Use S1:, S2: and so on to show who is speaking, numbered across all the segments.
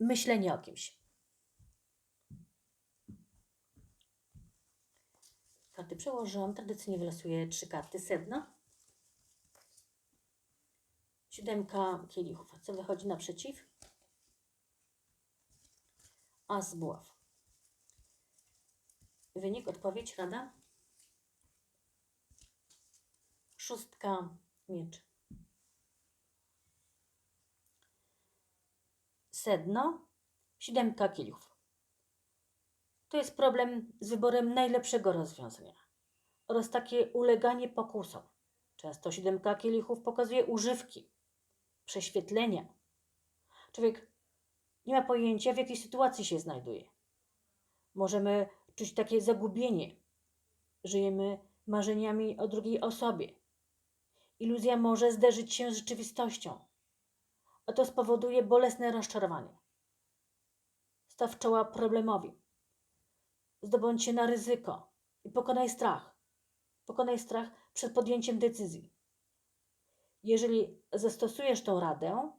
S1: myślenie o kimś. Karty przełożyłam. Tradycyjnie wylosuję trzy karty. Sedno. Siódemka kielichów. Co wychodzi naprzeciw? As buław. Wynik, odpowiedź, rada? Szóstka miecz. Sedno. Siódemka kielichów. To jest problem z wyborem najlepszego rozwiązania oraz takie uleganie pokusom. Często siódemka kielichów pokazuje używki, prześwietlenia. Człowiek nie ma pojęcia, w jakiej sytuacji się znajduje. Możemy czuć takie zagubienie. Żyjemy marzeniami o drugiej osobie. Iluzja może zderzyć się z rzeczywistością, a to spowoduje bolesne rozczarowanie. Staw czoła problemowi. Zdobądź się na ryzyko i pokonaj strach. Pokonaj strach przed podjęciem decyzji. Jeżeli zastosujesz tą radę,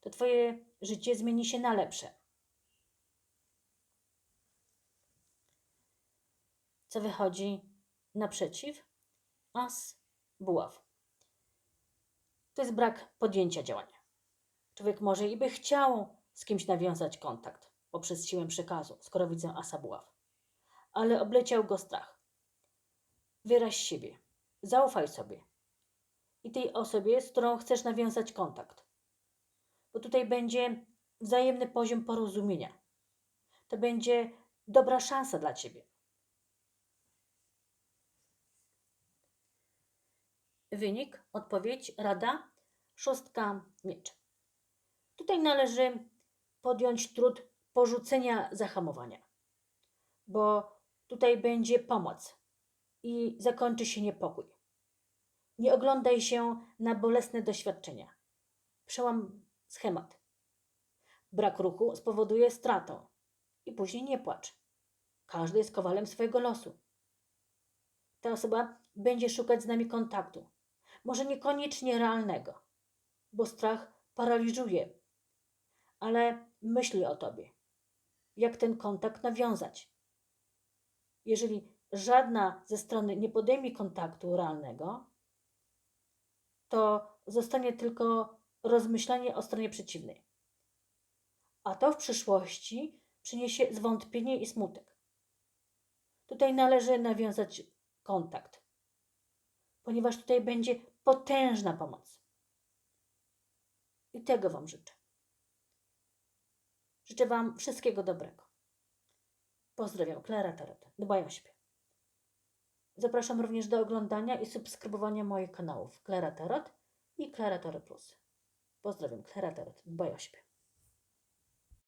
S1: to Twoje życie zmieni się na lepsze. Co wychodzi naprzeciw? As, buław. To jest brak podjęcia działania. Człowiek może i by chciał z kimś nawiązać kontakt poprzez siłę przekazu, skoro widzę asa buław, ale obleciał go strach. Wyraź siebie, zaufaj sobie i tej osobie, z którą chcesz nawiązać kontakt. Bo tutaj będzie wzajemny poziom porozumienia. To będzie dobra szansa dla ciebie. Wynik, odpowiedź, rada, szóstka mieczy. Tutaj należy podjąć trud porzucenia zahamowania, bo tutaj będzie pomoc i zakończy się niepokój. Nie oglądaj się na bolesne doświadczenia. Przełam schemat. Brak ruchu spowoduje stratę i później nie płacz. Każdy jest kowalem swojego losu. Ta osoba będzie szukać z nami kontaktu, może niekoniecznie realnego, bo strach paraliżuje, ale myśli o tobie. Jak ten kontakt nawiązać? Jeżeli żadna ze strony nie podejmie kontaktu realnego, to zostanie tylko rozmyślanie o stronie przeciwnej. A to w przyszłości przyniesie zwątpienie i smutek. Tutaj należy nawiązać kontakt, ponieważ tutaj będzie potężna pomoc. I tego Wam życzę. Życzę Wam wszystkiego dobrego. Pozdrawiam, Klara Tarot. Dbaj o siebie. Zapraszam również do oglądania i subskrybowania moich kanałów Klara Tarot i Klara Tarot Plus. Pozdrawiam, Klara Tarot. Dbaj o siebie.